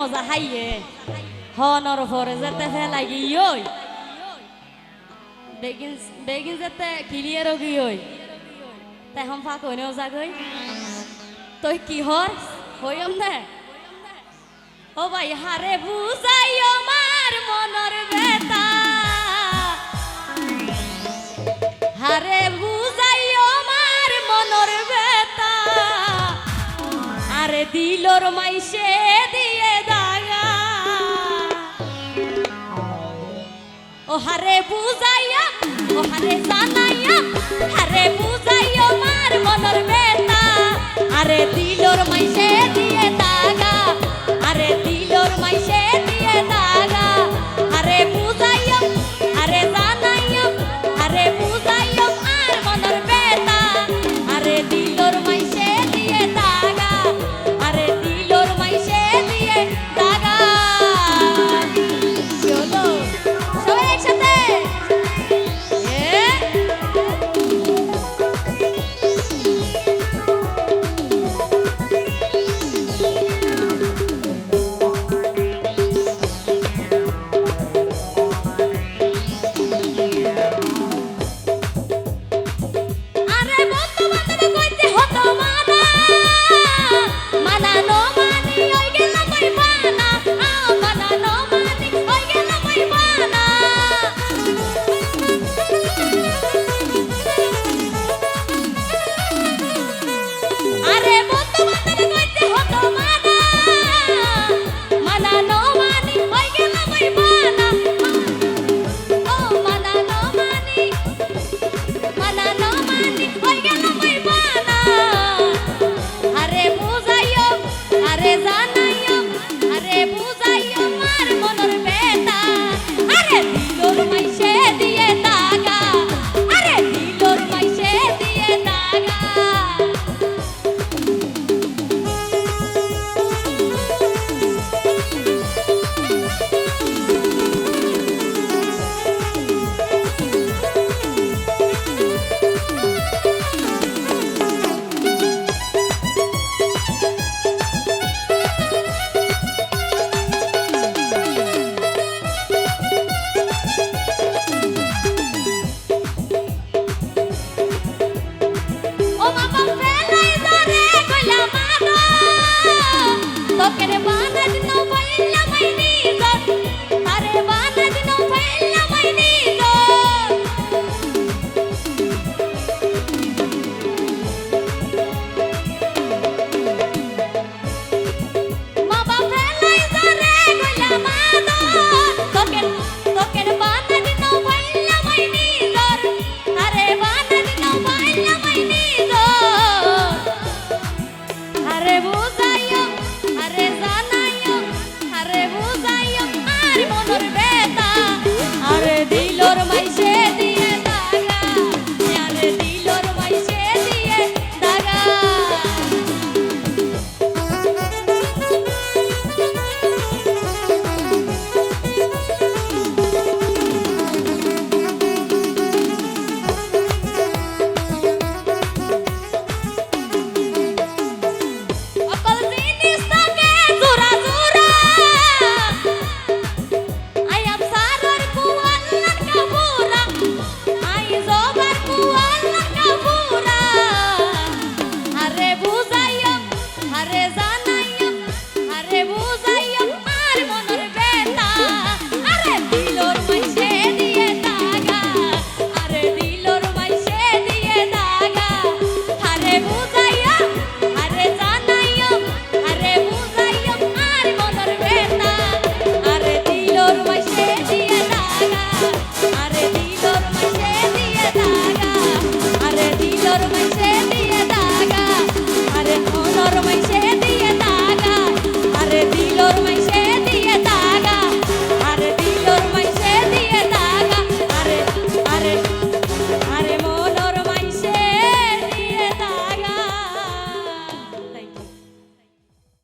মজা হাইয়ে হনর ভরে যেতে ফেলাই ওই বেগিন বেগিন যেতে ক্লিয়ার গিয়ে তেহম ফাঁক হইনেও যাগই তই কি হর? হইম দে ও ভাই, হারে বুঝাই আমার মনর দিলর মাইসে দিয়ে দাগা ও হারে বুঝাইয়া ও হারে জানাইয়া, হারে বুঝাইয়া মার মনর বেতা আরে দিলর মাইসে দিয়ে Toqueremos Love it, baby.